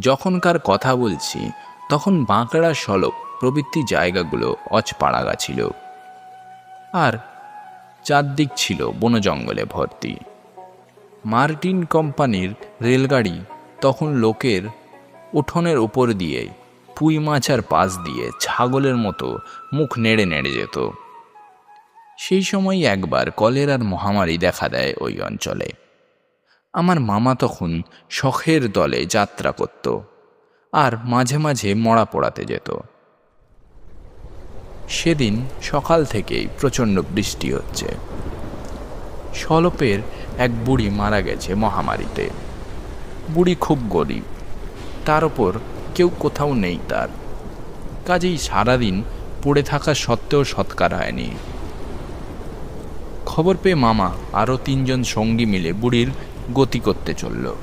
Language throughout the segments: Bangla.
যখনকার কথা বলছি, তখন বাঁকড়া সলপ প্রভৃতি জায়গাগুলো অচপাড়াগা ছিল। আর চারদিক ছিল বন জঙ্গলে ভর্তি। মার্টিন কোম্পানির রেলগাড়ি তখন লোকের উঠোনের উপর দিয়ে পুঁই মাছার পাশ দিয়ে ছাগলের মতো মুখ নেড়ে নেড়ে যেত। সেই সময় একবার কলেরার মহামারী দেখা দেয় ওই অঞ্চলে। আমার মামা তখন শখের দলে যাত্রা করত আর মাঝে মাঝে মরা পোড়াতে যেত। সেদিন সকাল থেকেই প্রচণ্ড বৃষ্টি হচ্ছে। সলপের এক বুড়ি মারা গেছে মহামারীতে। বুড়ি খুব গরিব, তার ওপর কেউ কোথাও নেই তার। কাজেই সারাদিন পড়ে থাকা সত্ত্বেও সৎকার হয়নি। খবর পেয়ে মামা আরও তিনজন সঙ্গী মিলে বুড়ির গতি করতে চলল।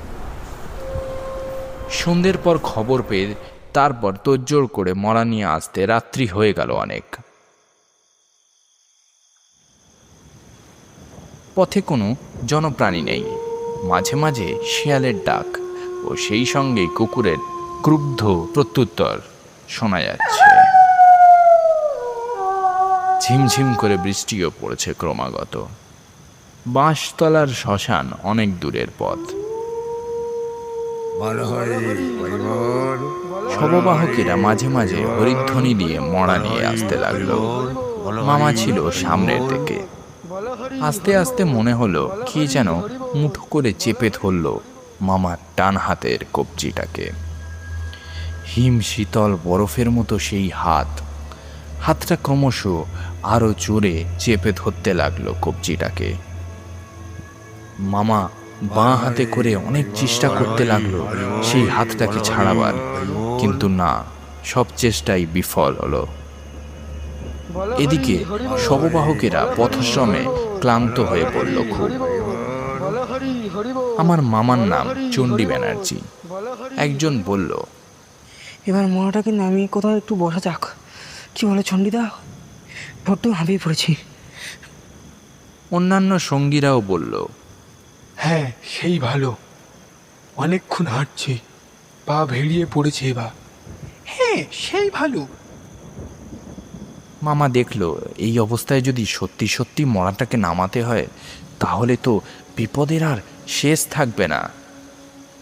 সন্ধ্যের পর খবর পেয়ে তারপর তোড়জোড় করে মরা নিয়ে আসতে রাত্রি হয়ে গেল অনেক। পথে কোনো জনপ্রাণী নেই। মাঝে মাঝে শিয়ালের ডাক ও সেই সঙ্গে কুকুরের ক্রুব্ধ প্রত্যুত্তর শোনা যাচ্ছে। ঝিমঝিম করে বৃষ্টিও পড়েছে ক্রমাগত। বাঁশতলার শ্মশান অনেক দূরের পথ। শববাহকেরা মাঝে মাঝে হরিধ্বনি দিয়ে মরা নিয়ে আসতে লাগল। মামা ছিল সামনের দিকে। আস্তে আস্তে মনে হলো কি যেন মুঠো করে চেপে ধরল মামার টান হাতের কবজিটাকে। হিম শীতল বরফের মতো সেই হাত। হাতটা ক্রমশ আরও জোরে চেপে ধরতে লাগল কবজিটাকে। মামা বাঁ হাতে করে অনেক চেষ্টা করতে লাগল সেই হাতটাকে ছাড়াবার। কিন্তু না সব চেষ্টাই বিফল হলো। এদিকে শববাহকেরা পথশ্রমে ক্লান্ত হয়ে পড়ল খুব। আমার মামার নাম চণ্ডী ব্যানার্জি। একজন বলল এবার মোড়াটাকে নামিয়ে কোথাও একটু বসা যাক। কি বলে চণ্ডীদা? বড্ড হাঁপিয়ে পড়েছি। অন্যান্য সঙ্গীরাও বলল হ্যাঁ সেই ভালো। অনেকক্ষণ হাঁটছি, পা ভেড়িয়ে পড়েছে এবার। হ্যাঁ সেই ভালো। মামা দেখল, এই অবস্থায় যদি সত্যি সত্যি মরাটাকে নামাতে হয়, তাহলে তো বিপদের আর শেষ থাকবে না।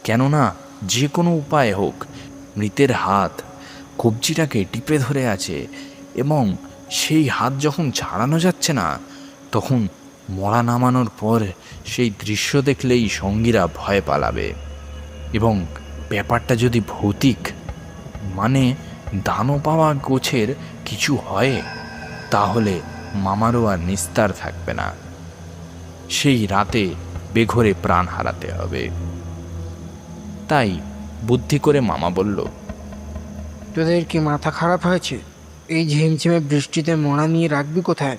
কেননা যে কোনো উপায় হোক, মৃতের হাত কবজিটাকে টিপে ধরে আছে, এবং সেই হাত যখন ছাড়ানো যাচ্ছে না, তখন মরা নামানোর পর সেই দৃশ্য দেখলেই সঙ্গীরা ভয় পালাবে। এবং ব্যাপারটা যদি ভৌতিক মানে দানও পাওয়া গোছের কিছু হয়, তাহলে মামারও আর নিস্তার থাকবে না। সেই রাতে বেঘরে প্রাণ হারাতে হবে। তাই বুদ্ধি করে মামা বলল, তোদের কি মাথা খারাপ হয়েছে? এই ঝিমঝিমে বৃষ্টিতে মোড়া নিয়ে রাখবি কোথায়?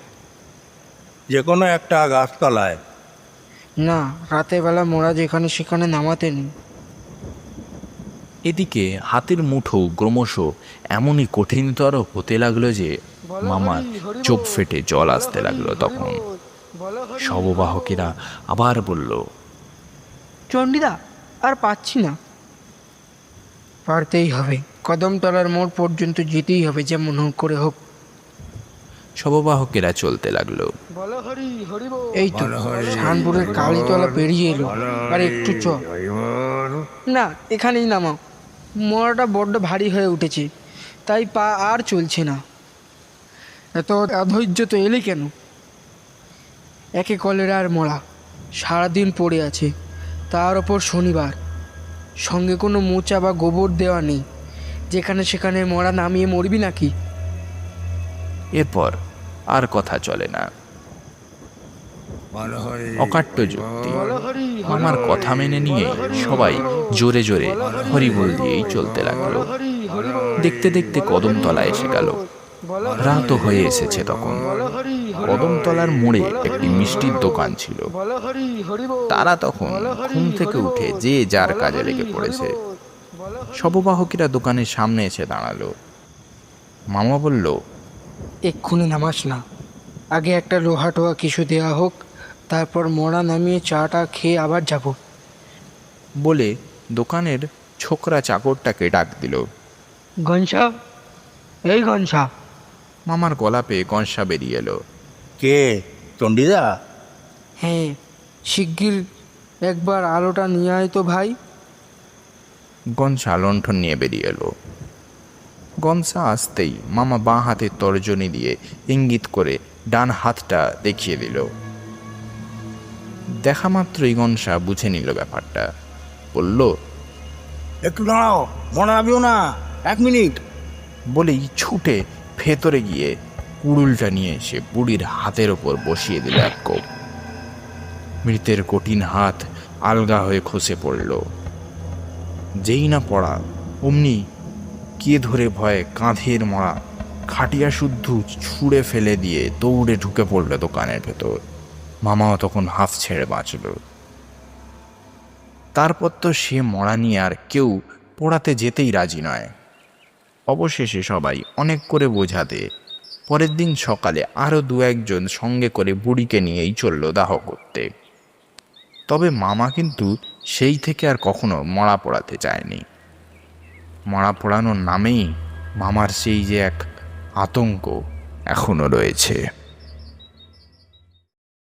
যে কোনো একটা গাছতলায়। না রাতের বেলা মোড়া যেখানে সেখানে নামাতে নেই। এদিকে হাতের মুঠো ক্রমশ এমনই কঠিনতর হতে লাগল যে মামার চোখ ফেটে জল আসতে লাগল তখন। শববাহকেরা আবার বলল চণ্ডীদা আর পাচ্ছি না। পারতেই হবে। কদমতলার মোড় পর্যন্ত যেতেই হবে যেমন হোক করে হোক। শববাহকেরা চলতে লাগল। এই তো শানপুরের কালীতলা পেরিয়ে এলো। আর একটু চ। না এখানেই নামাও। মোড়াটা বড্ড ভারী হয়ে উঠেছে। তাই পা আর চলছে না। এত অধৈর্য তো এলে কেন? একে কলেরা কলেরার মরা সারাদিন পড়ে আছে। তার ওপর শনিবার। সঙ্গে কোনো মোচা বা গোবর দেওয়া নেই। যেখানে সেখানে মরা নামিয়ে মরবি নাকি? এরপর আর কথা চলে না। অকাট্য যুক্তি। আমার কথা মেনে নিয়ে সবাই জোরে জোরে হরিবোল দিয়েই চলতে লাগল। দেখতে দেখতে কদমতলা এসে গেল। রাতও হয়ে এসেছে তখন। কদমতলার মোড়ে একটি মিষ্টির দোকান ছিল। তারা তখন ঘুম থেকে উঠে যে যার কাজে লেগে পড়েছে। শববাহকেরা দোকানের সামনে এসে দাঁড়াল। মামা বলল এক্ষুনি নামাস না। আগে একটা লোহা টোহা কিছু দেওয়া হোক তারপর মোড়া নামিয়ে চাটা খেয়ে আবার যাব। বলে দোকানের ছোকরা চাকরটাকে ডাক দিল। গনসা এই গনসা মামার গলা পেয়ে কনসা বেরিয়ে এলো। কে? চণ্ডীদা? হ্যাঁ শিগগির একবার আলোটা নিয়ে আয় তো ভাই। গনসা লণ্ঠন নিয়ে বেরিয়ে এলো। গনসা আসতেই মামা বাঁ হাতে তর্জনী দিয়ে ইঙ্গিত করে ডান হাতটা দেখিয়ে দিল। দেখা মাত্রই গনসা বুঝে নিল ব্যাপারটা। বলল একটু দাঁড়াও মনে রাখবিও না এক মিনিট। বলেই ছুটে ভেতরে গিয়ে কুড়ুলটা নিয়ে এসে বুড়ির হাতের ওপর বসিয়ে দিল এক কোপ। মৃতের কঠিন হাত আলগা হয়ে খসে পড়ল। যেই না পড়া অমনি কে ধরে ভয়ে কাঁধের মরা খাটিয়া শুদ্ধ ছুঁড়ে ফেলে দিয়ে দৌড়ে ঢুকে পড়ল দোকানের ভেতর। মামাও তখন হাফ ছেড়ে বাঁচল। তারপর তো সে মরা নিয়ে আর কেউ পোড়াতে যেতেই রাজি নয়। অবশেষে সবাই অনেক করে বোঝাতে পরের দিন সকালে আরও দু একজন সঙ্গে করে বুড়িকে নিয়েই চলল দাহ করতে। তবে মামা কিন্তু সেই থেকে আর কখনো মরা পড়াতে চায়নি। মরা পোড়ানোর নামেই মামার সেই যে এক আতঙ্ক এখনও রয়েছে।